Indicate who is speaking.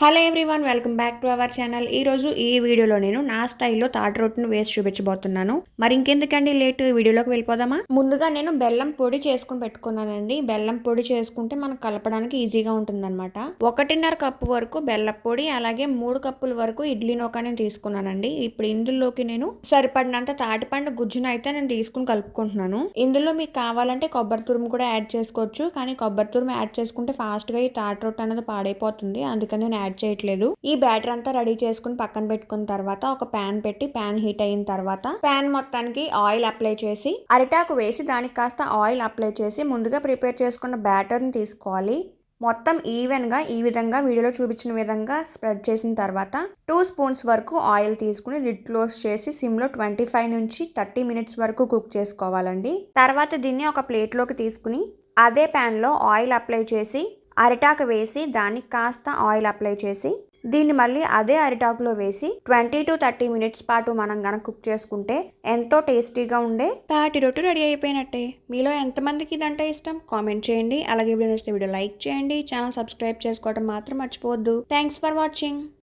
Speaker 1: Hello everyone welcome back to our channel ఈ రోజు ఈ వీడియోలో నేను నా స్టైల్లో తాటి రొట్టును వేసి చూపించబోతున్నాను. మరి ఇంకెందుకండి లేట్? వీడియోలోకి వెళ్ళిపోదామా? ముందుగా నేను బెల్లం పొడి చేసుకుని పెట్టుకున్నానండి. బెల్లం పొడి చేసుకుంటే మనకు కలపడానికి ఈజీగా ఉంటుందన్నమాట. ఒకటిన్నర కప్పు వరకు బెల్లం పొడి అలాగే మూడు కప్పుల వరకు ఇడ్లీ నూకని తీసుకున్నానండి. ఇప్పుడు ఇందులోకి నేను సరిపడినంత తాటిపండు గుజ్జును అయితే నేను తీసుకుని కలుపుకుంటున్నాను. ఇందులో మీకు కావాలంటే కొబ్బరి తురుము కూడా యాడ్ చేసుకోవచ్చు. కానీ కొబ్బరి తురుము యాడ్ చేసుకుంటే ఫాస్ట్గా ఈ తాటి రొట్టు అనేది పాడైపోతుంది. అందుకని నేను యాడ్ చేయట్లేదు. ఈ బ్యాటర్ అంతా రెడీ చేసుకుని పక్కన పెట్టుకున్న తర్వాత ఒక ప్యాన్ పెట్టి ప్యాన్ హీట్ అయిన తర్వాత ప్యాన్ మొత్తానికి ఆయిల్ అప్లై చేసి అరిటాకు వేసి దానికి కాస్త ఆయిల్ అప్లై చేసి ముందుగా ప్రిపేర్ చేసుకున్న బ్యాటర్ని తీసుకోవాలి. మొత్తం ఈవెన్గా ఈ విధంగా వీడియోలో చూపించిన విధంగా స్ప్రెడ్ చేసిన తర్వాత టూ స్పూన్స్ వరకు ఆయిల్ తీసుకుని లిడ్ క్లోజ్ చేసి సిమ్లో ట్వంటీ ఫైవ్ నుంచి థర్టీ మినిట్స్ వరకు కుక్ చేసుకోవాలండి. తర్వాత దీన్ని ఒక ప్లేట్లోకి తీసుకుని అదే ప్యాన్లో ఆయిల్ అప్లై చేసి అరిటాకు వేసి దానికి కాస్త ఆయిల్ అప్లై చేసి దీన్ని మళ్ళీ అదే అరిటాకులో వేసి ట్వంటీ టు థర్టీ మినిట్స్ పాటు మనం గనక కుక్ చేసుకుంటే ఎంతో టేస్టీగా ఉండే తాటి రొట్టు రెడీ అయిపోయినట్టే. మీలో ఎంతమందికి ఇదంటే ఇష్టం? కామెంట్ చేయండి. అలాగే వీడియో నచ్చితే వీడియో లైక్ చేయండి. ఛానల్ సబ్స్క్రైబ్ చేసుకోవడం మాత్రం మర్చిపోవద్దు. Thanks for watching.